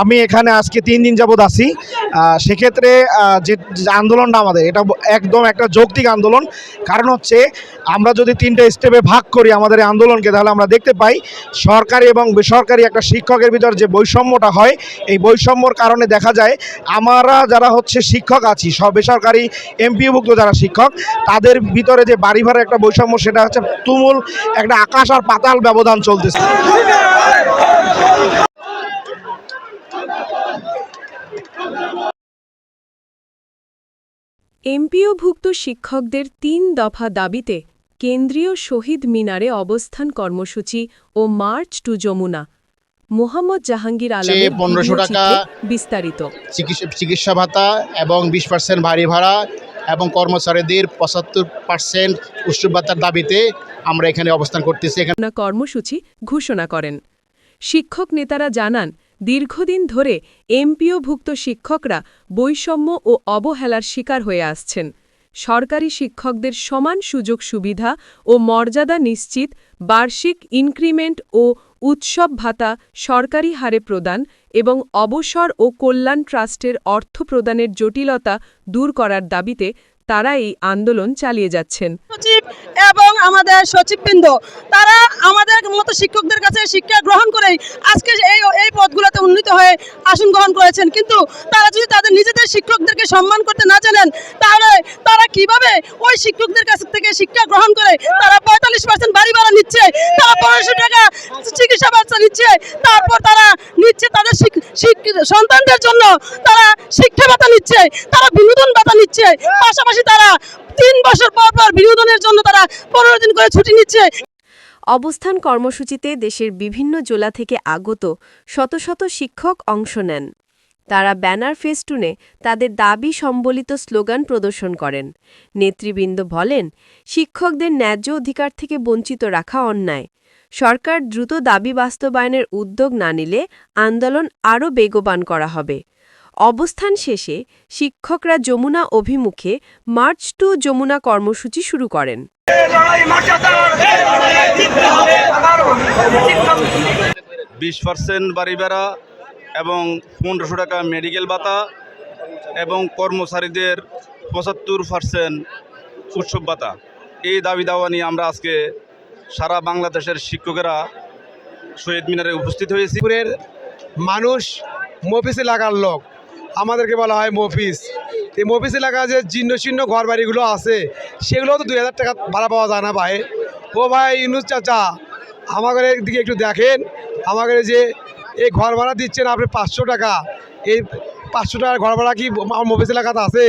আমি এখানে আজকে তিন দিন যাবৎ আছি। সেক্ষেত্রে যে আন্দোলনটা আমাদের, এটা একদম একটা যৌক্তিক আন্দোলন। কারণ হচ্ছে, আমরা যদি তিনটে স্টেপে ভাগ করি আমাদের এই আন্দোলনকে, তাহলে আমরা দেখতে পাই, সরকারি এবং বেসরকারি একটা শিক্ষকের ভিতর যে বৈষম্যটা হয়, এই বৈষম্যর কারণে দেখা যায়, আমরা যারা হচ্ছে শিক্ষক আছি, সব বেসরকারি এমপিওভুক্ত যারা শিক্ষক, তাদের ভিতরে যে বাড়ি ভাড়ার একটা বৈষম্য, সেটা হচ্ছে তুমুল একটা আকাশ আর পাতাল ব্যবধান চলতেছে। এমপিওভুক্ত শিক্ষকদের তিন দফা দাবিতে কেন্দ্রীয় শহীদ মিনারে অবস্থান কর্মসূচি ও মার্চ টু যমুনা। মোহাম্মদ জাহাঙ্গীর আলমের 1500 ভিডিও টাকা বিস্তারিত। চিকিৎসা চিকিৎসা ভাতা এবং বিশ পার্সেন্ট ভারী ভাড়া এবং কর্মচারীদের পঁচাত্তর পার্সেন্ট উৎসব ভাতার দাবিতে আমরা এখানে অবস্থান করতেছি। এখানে কর্মসূচি ঘোষণা করেন। শিক্ষক নেতারা জানান দীর্ঘদিন ধরে এমপিওভুক্ত শিক্ষকরা বৈষম্য ও অবহেলার শিকার হয়ে আসছেন। সরকারি শিক্ষকদের সমান সুযোগ সুবিধা ও মর্যাদা নিশ্চিত, বার্ষিক ইনক্রিমেন্ট ও উৎসব ভাতা সরকারি হারে প্রদান এবং অবসর ও কল্যাণ ট্রাস্টের অর্থ প্রদানের জটিলতা দূর করার দাবিতে তারা এই আন্দোলন চালিয়ে যাচ্ছেন। সচিব এবং আমাদের সচিববৃন্দ, তারা আমাদের মতো শিক্ষকদের কাছে শিক্ষা গ্রহণ করেই আজকে এই এই পদগুলোতে উন্নীত হয়ে আসন গ্রহণ করেছেন। কিন্তু তারা যদি তাদের নিজেদের শিক্ষকদেরকে সম্মান করতে না জানেন, তাহলে তারা কীভাবে ওই শিক্ষকদের কাছ থেকে শিক্ষা গ্রহণ করে? তারা পঁয়তাল্লিশ পার্সেন্ট বাড়ি ভাড়া নিচ্ছে, তারা পনেরোশো টাকা চিকিৎসা বাচ্চা নিচ্ছে, তারপর তারা নিচ্ছে তাদের সন্তানদের জন্য তারা শিক্ষা ভাতা নিচ্ছে, তারা বিনোদন ভাতা নিচ্ছে, পাশাপাশি তারা। তিন বছর পর পর বিনোদনের জন্য তারা পনেরো দিন করে ছুটি নিচ্ছে। অবস্থান কর্মসূচিতে দেশের বিভিন্ন জেলা থেকে আগত শত শত শিক্ষক অংশ নেন। তারা ব্যানার ফেস্টুনে তাদের দাবি সম্বলিত স্লোগান প্রদর্শন করেন। নেতৃবৃন্দ বলেন, শিক্ষকদের ন্যায্য অধিকার থেকে বঞ্চিত রাখা অন্যায়। সরকার দ্রুত দাবি বাস্তবায়নের উদ্যোগ না নিলে আন্দোলন আরও বেগবান করা হবে। অবস্থান শেষে শিক্ষকরা যমুনা অভিমুখে মার্চ টু যমুনা কর্মসূচি শুরু করেন। বিশ পার্সেন্ট বাড়ি ভাড়া এবং পনেরোশো টাকা মেডিকেল ভাতা এবং কর্মচারীদের পঁচাত্তর পার্সেন্ট উৎসব ভাতা। এই দাবি দাওয়া নিয়ে আমরা আজকে সারা বাংলাদেশের শিক্ষকেরা শহীদ মিনারে উপস্থিত হয়েছি। মানুষ মফিস লাগার লোক। আমাদেরকে বলা হয় মফিস। এই মফিস এলাকা যে চিহ্ন শীর্ণ ঘর বাড়িগুলো আছে সেগুলো তো দুই হাজার টাকা ভাড়া পাওয়া যায় না ভাই। ও ভাই, ইনুস চাচা, আমাদের দিকে একটু দেখেন। আমাদের যে এই ঘর ভাড়া দিচ্ছেন আপনি পাঁচশো টাকা। এই পাঁচশো টাকার ঘর ভাড়া কি আমার মফিস এলাকাতে আছে?